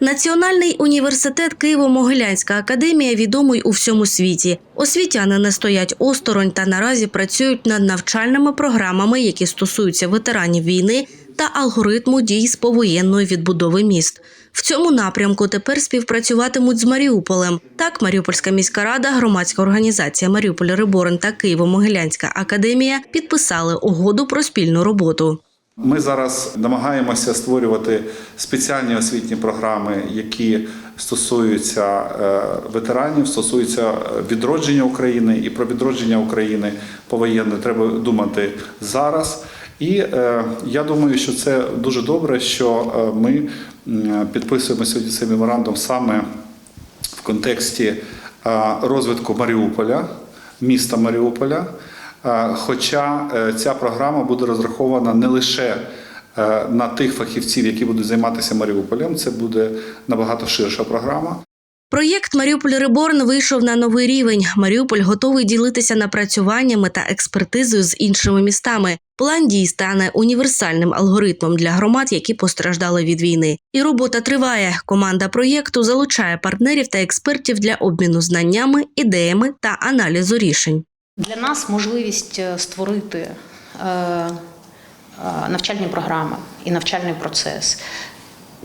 Національний університет Києво-Могилянська академія відомий у всьому світі. Освітяни не стоять осторонь та наразі працюють над навчальними програмами, які стосуються ветеранів війни та алгоритму дій з повоєнної відбудови міст. В цьому напрямку тепер співпрацюватимуть з Маріуполем. Так, Маріупольська міська рада, громадська організація Маріуполь Реборен та Києво-Могилянська академія підписали угоду про спільну роботу. Ми зараз намагаємося створювати спеціальні освітні програми, які стосуються е, ветеранів, стосуються е, відродження України. І про відродження України повоєнне треба думати зараз. І е, я думаю, що це дуже добре, що е, ми підписуємо сьогодні цей меморандум саме в контексті розвитку Маріуполя, міста Маріуполя. Е, Хоча е, ця програма буде розрахована не лише е, на тих фахівців, які будуть займатися Маріуполем, це буде набагато ширша програма. Проєкт Маріуполь Реборн вийшов на новий рівень. Маріуполь готовий ділитися напрацюваннями та експертизою з іншими містами. План дій стане універсальним алгоритмом для громад, які постраждали від війни. І робота триває. Команда проєкту залучає партнерів та експертів для обміну знаннями, ідеями та аналізу рішень. Для нас можливість е, створити е, е, навчальні програми і навчальний процес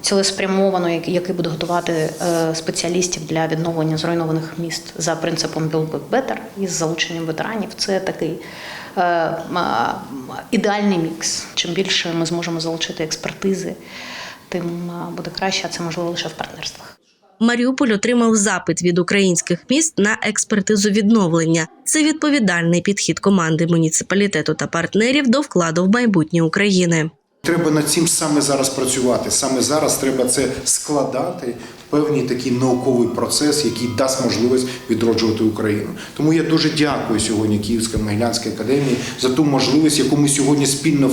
цілеспрямовано, який буде готувати спеціалістів для відновлення зруйнованих міст за принципом Build Back Better із залученням ветеранів. Це такий ідеальний мікс. Чим більше ми зможемо залучити експертизи, тим буде краще, а це можливо лише в партнерствах. Маріуполь отримав запит від українських міст на експертизу відновлення. Це відповідальний підхід команди муніципалітету та партнерів до вкладу в майбутнє України. Треба над цим саме зараз працювати. Саме зараз треба це складати певний такий науковий процес, який дасть можливість відроджувати Україну. Тому я дуже дякую сьогодні Київській Могилянській академії за ту можливість, яку ми сьогодні спільно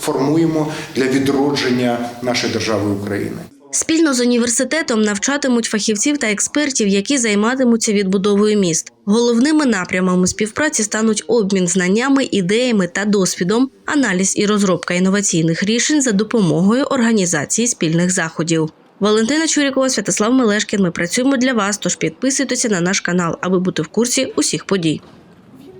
формуємо для відродження нашої держави України. Спільно з університетом навчатимуть фахівців та експертів, які займатимуться відбудовою міст. Головними напрямами співпраці стануть обмін знаннями, ідеями та досвідом, аналіз і розробка інноваційних рішень за допомогою організації спільних заходів. Валентина Чурікова, Святослав Мелешкін. Ми працюємо для вас. Тож підписуйтеся на наш канал, аби бути в курсі усіх подій.